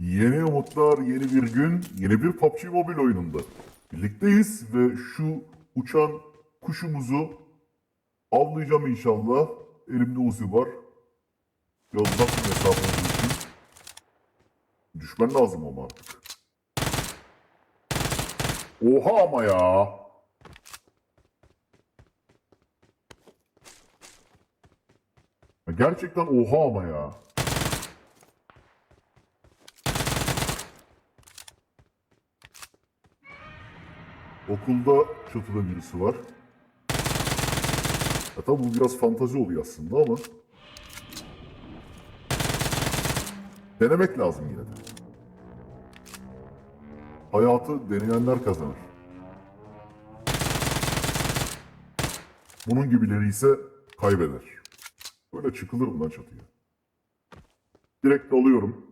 Yeni umutlar, yeni bir gün, yeni bir PUBG Mobile oyununda. Birlikteyiz ve şu uçan kuşumuzu avlayacağım inşallah. Elimde Uzi var. Biraz mesafe olduğu için. Düşmen lazım ama artık. Oha ama. Ya Gerçekten oha ama ya. Okulda çatıda birisi var. Ya tabi bu biraz fantazi oluyor aslında ama denemek lazım yine de. Hayatı deneyenler kazanır. Bunun gibileri ise kaybeder. Böyle çıkılır mı çatıya? Direkt dalıyorum.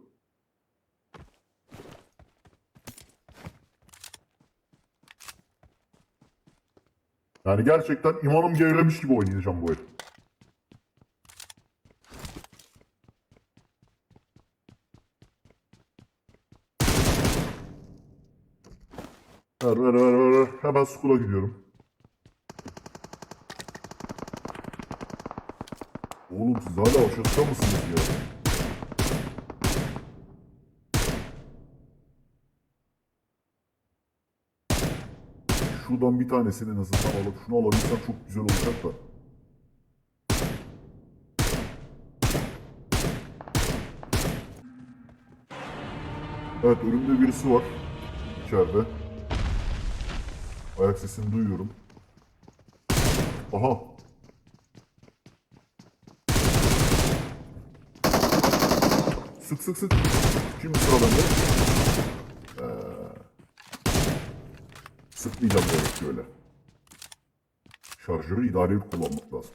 Yani gerçekten imanım gerilemiş gibi oynayacağım bu el. Ver ver ver ver. Hemen skula gidiyorum. Oğlum siz hala çatıda mısınız ya? Şuradan bir tanesini en azından alıp şunu alabilsem çok güzel olacak da. Evet önümde birisi var. İçeride. Ayak sesini duyuyorum. Aha. Sık sık sık. Şimdi sıra bende. Ee, sıkmayacağım demek ki öyle. Şarjörü idareli kullanmak lazım.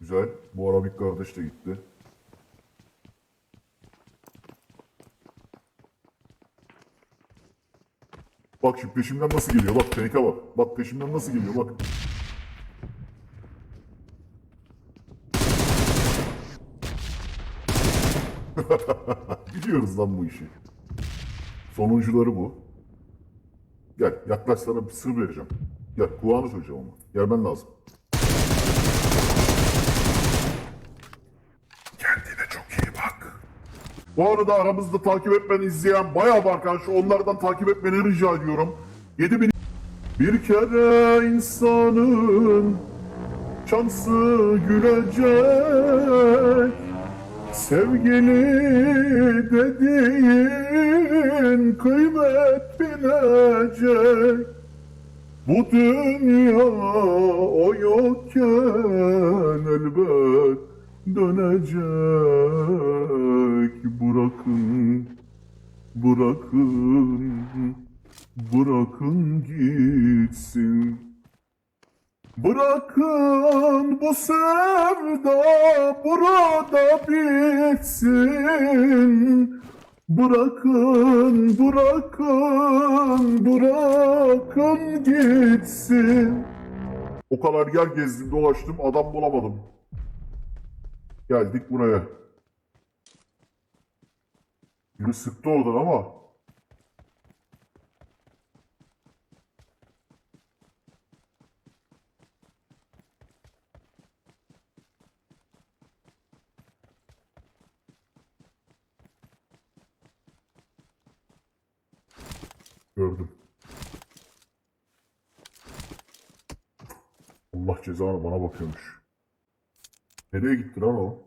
Güzel. Bu Arabik kardeş de gitti. Bak şu peşimden nasıl geliyor bak Fenike bak. Bak peşimden nasıl geliyor bak. Biliyoruz lan bu işi. Sonuncuları bu. Gel yaklaş sana bir sır vereceğim. Gel kulağını söyleyeceğim ama. Gelmen lazım. Kendine çok iyi bak. Bu arada aramızda takip etmeni izleyen bayağı var arkadaş. Onlardan takip etmeni rica ediyorum. 7000 Bir kere insanın şansı gülecek. Sevgili dediğin kıymet bilecek. Bu dünya o yokken elbet dönecek. Bırakın, bırakın, bırakın gitsin. Bırakın bu sevda burada bitsin. Bırakın, bırakın, bırakın gitsin. O kadar yer gezdim dolaştım adam bulamadım. Geldik buraya. Biri sıktı oradan ama. Gördüm. Allah cezanı bana bakıyormuş. Nereye gitti lan o?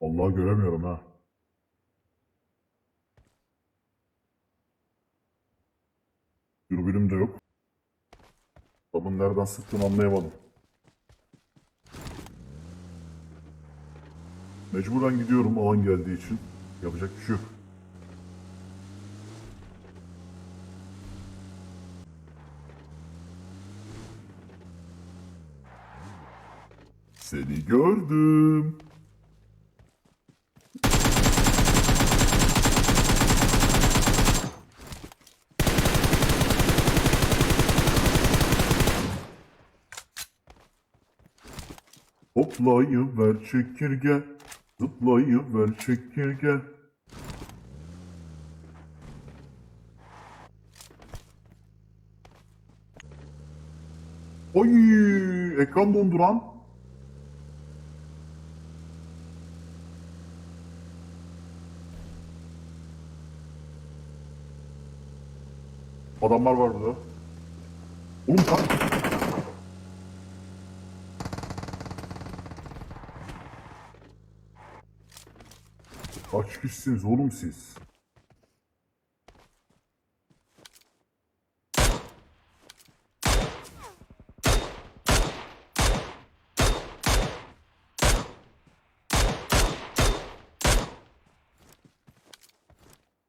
Vallahi göremiyorum ha. Dürbünüm de yok. Adamın nereden sıktığını anlayamadım. Mecburen gidiyorum alan geldiği için. Yapacak bir şey yok. Seni gördüm. Hoplayıver çekirge, zıplayıver çekirge. Oy, ekran donduran. Adamlar var burada. Oğlum sen... Kaç oğlum siz?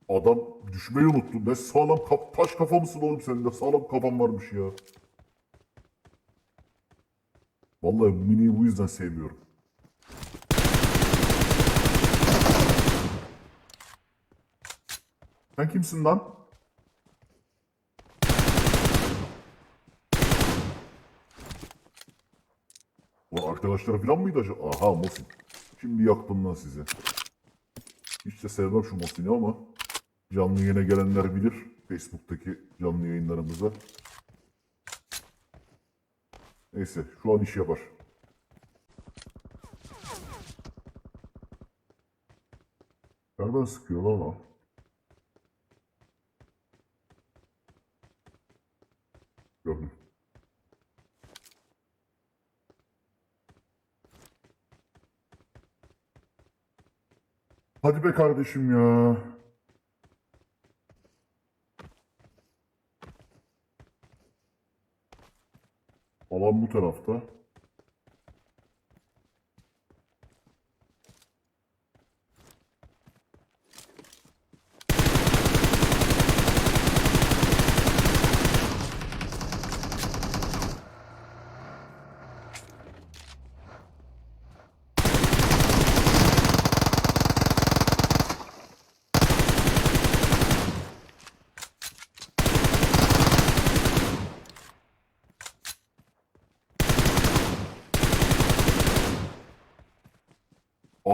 Adam düşmeyi unuttu. Ne sağlam kap taş kafa mısın oğlum senin de sağlam kafan varmış ya. Vallahi Mini'yi bu yüzden sevmiyorum. Sen kimsin lan? O arkadaşları falan mıydı acaba? Aha Mosin. Şimdi yaktım lan sizi. Hiç de sevmem şu Mosin'i ama canlı yayına gelenler bilir. Facebook'taki canlı yayınlarımıza. Neyse şu an iş yapar. Nereden sıkıyor lan o? Gördüm. Hadi be kardeşim ya. Alan bu tarafta.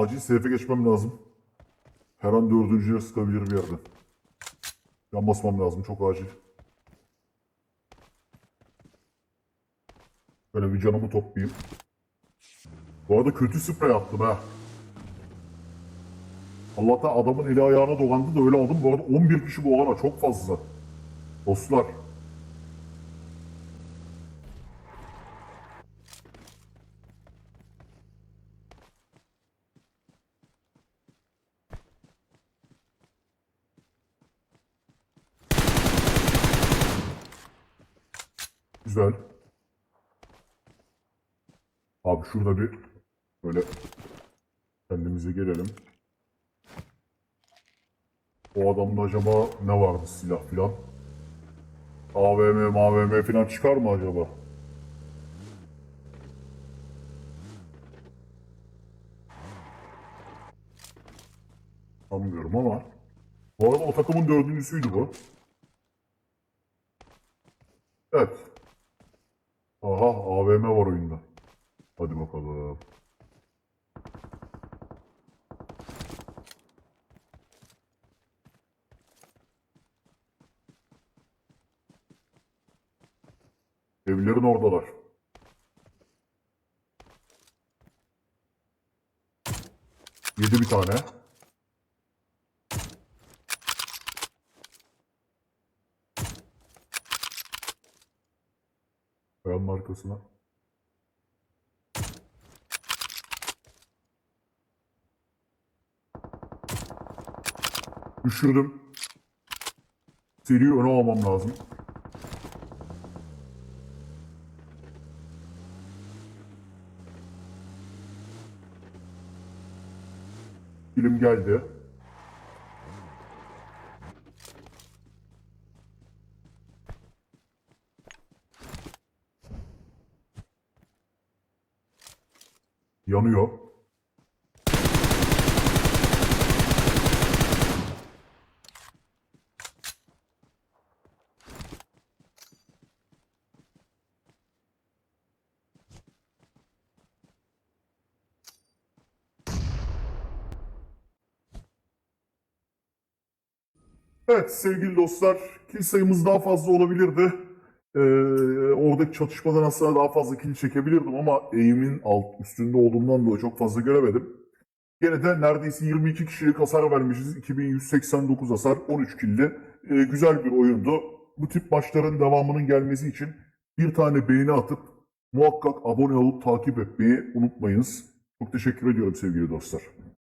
Acil seyfe geçmem lazım. Her an dördüncüye sıkabilir bir yerden. Yan basmam lazım çok acil. Böyle bir canımı toplayayım. Bu arada kötü sprey attım ha. Allah'tan adamın eli ayağına dolandı da öyle aldım. Bu arada 11 kişi bu alana çok fazla. Dostlar. Güzel. Abi şurada bir böyle kendimize gelelim. O adamda acaba ne vardı silah filan? AVM, MAVM filan çıkar mı acaba? Sanmıyorum ama. Bu arada o takımın dördüncüsüydü bu. Evet. Aha AVM var oyunda. Hadi bakalım. Evlerin oradalar. Yedi bir tane. Kayanın arkasına. Düşürdüm. Seri öne almam lazım. Film geldi. Yanıyor. Evet sevgili dostlar, kill sayımız daha fazla olabilirdi. Ee, oradaki çatışmadan aslında daha fazla kill çekebilirdim ama eğimin alt üstünde olduğumdan dolayı çok fazla göremedim. Gene de neredeyse 22 kişilik hasar vermişiz. 2189 hasar, 13 killi. Ee, güzel bir oyundu. Bu tip maçların devamının gelmesi için bir tane beğeni atıp muhakkak abone olup takip etmeyi unutmayınız. Çok teşekkür ediyorum sevgili dostlar.